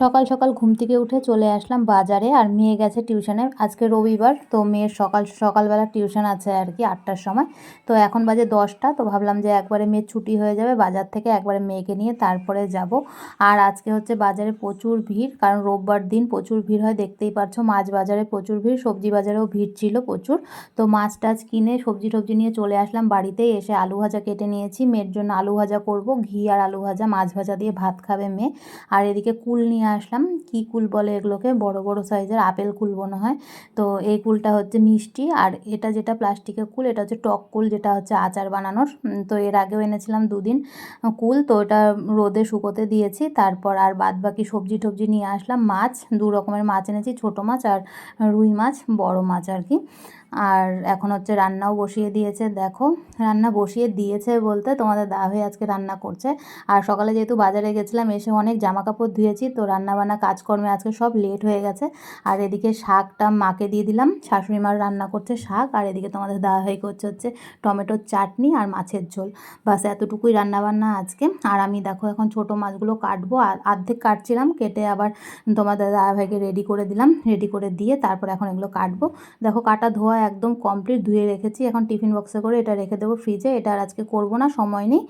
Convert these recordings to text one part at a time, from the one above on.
সকাল সকাল ঘুম থেকে উঠে চলে আসলাম বাজারে আর মেয়ে গেছে টিউশনে। আজকে রবিবার, তো মেয়ের সকাল, সকালবেলা টিউশন আছে আর কি আটটার সময়। তো এখন বাজে দশটা, তো ভাবলাম যে একবারে মেয়ের ছুটি হয়ে যাবে বাজার থেকে একবারে মেয়েকে নিয়ে তারপরে যাব। আর আজকে হচ্ছে বাজারে প্রচুর ভিড়, কারণ রোববার দিন প্রচুর ভিড় হয়, দেখতেই পারছ মাছ বাজারে প্রচুর ভিড়, সবজি বাজারেও ভিড় ছিল প্রচুর। তো মাছ টাছ কিনে সবজি টবজি নিয়ে চলে আসলাম বাড়িতে, এসে আলু ভাজা কেটে নিয়েছি। মেয়ের জন্য আলু ভাজা করব, ঘি আর আলু ভাজা, মাছ ভাজা দিয়ে ভাত খাবে মেয়ে। আর এদিকে কুল নিয়ে আসলাম। কি কুল বলে এগুলোকে? বড় বড় সাইজের আপেল কুল মনে হয়। তো এই কুলটা হচ্ছে মিষ্টি। আর এটা যেটা প্লাস্টিকের কুল, এটা হচ্ছে টক কুল যেটা হচ্ছে আচার বানানোর। তো এর আগেও এনেছিলাম দুদিন কুল। তো এটা রোদে শুকোতে দিয়েছি। তারপর আর বাদ বাকি সবজি টবজি নিয়ে আসলাম। মাছ, দু রকমের মাছ এনেছি। ছোটো মাছ আর রুই মাছ, বড় মাছ আর কি। আর এখন হচ্ছে রান্নাও বসিয়ে দিয়েছে। দেখো, রান্না বসিয়ে দিয়েছে বলতে তোমাদের দা হয়ে আজকে রান্না করছে। আর সকালে যেহেতু বাজারে গেছিলাম, এসে অনেক জামা কাপড় ধুয়েছি। তো রান্নাবান্না কাজকর্মে আজকে সব লেট হয়ে গেছে। আর এদিকে শাকটা মাকে দিয়ে দিলাম। শাশুড়ি মার রান্না করছে শাক। আর এদিকে তোমাদের দাভাই করছে হচ্ছে টমেটোর চাটনি আর মাছের ঝোল। বাস এতটুকুই রান্নাবান্না আজকে। আর আমি দেখো এখন ছোট মাছগুলো কাটবো। আর কাটছিলাম, কেটে আবার তোমাদের দাদাভাইকে রেডি করে দিলাম। রেডি করে দিয়ে তারপর এখন এগুলো কাটবো। দেখো কাটা ধোয়া একদম কমপ্লিট ধুয়ে রেখেছি। এখন টিফিন বক্সে করে এটা রেখে দেবো ফ্রিজে এটা আর আজকে করব না, সময় নেই।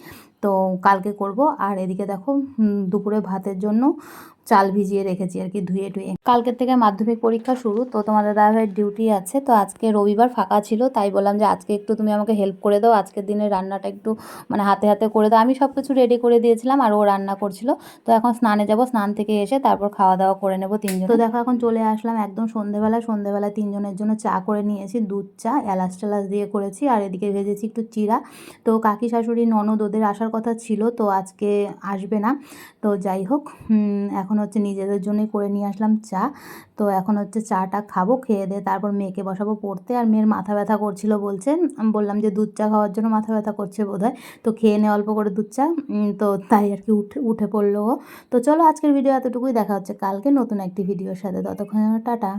তো কালকে করব। আর এদিকে দেখো দুপুরে ভাতের জন্য চাল ভিজিয়ে রেখেছি আর কি ধুয়ে টুয়ে। কালকের থেকে মাধ্যমিক পরীক্ষা শুরু, তো তোমাদের দাদাভাইয়ের ডিউটি আছে, তো আজকে রবিবার ফাঁকা ছিল, তাই বললাম যে আজকে একটু তুমি আমাকে হেল্প করে দাও, আজকের দিনে রান্নাটা একটু মানে হাতে হাতে করে দাও। আমি সব কিছু রেডি করে দিয়েছিলাম আর ও রান্না করছিল, তো এখন স্নানে যাব, স্নান থেকে এসে তারপর খাওয়া দাওয়া করে নেব তিনজন। তো দেখো এখন চলে আসলাম একদম সন্ধেবেলা সন্ধেবেলা তিনজনের জন্য চা করে নিয়েছি, দুধ চা, এলাচ টেলাচ দিয়ে করেছি, আর এদিকে ভেজেছি একটু চিরা তো কাকি শাশুড়ি, ননদ ওদের আসার কথা ছিল, তো আজকে আসবে না, তো যাই হোক এখন হচ্ছে নিজেদের জন্যই করে নিয়ে আসলাম চা। তো এখন হচ্ছে চাটা খাব, খেয়ে দিয়ে তারপর মেয়েকে বসাবো পড়তে। আর মেয়ের মাথা ব্যথা করছিল বলছে বললাম যে দুধ চা খাওয়ার জন্য মাথা ব্যথা করছে বোধহয়। তো খেয়ে নে অল্প করে দুধ চা তো তাই আর কি উঠে উঠে পড়ল তো চলো আজকের ভিডিও এতটুকুই, দেখা হচ্ছে কালকে নতুন একটি ভিডিওর সাথে। ততক্ষণ টাটা।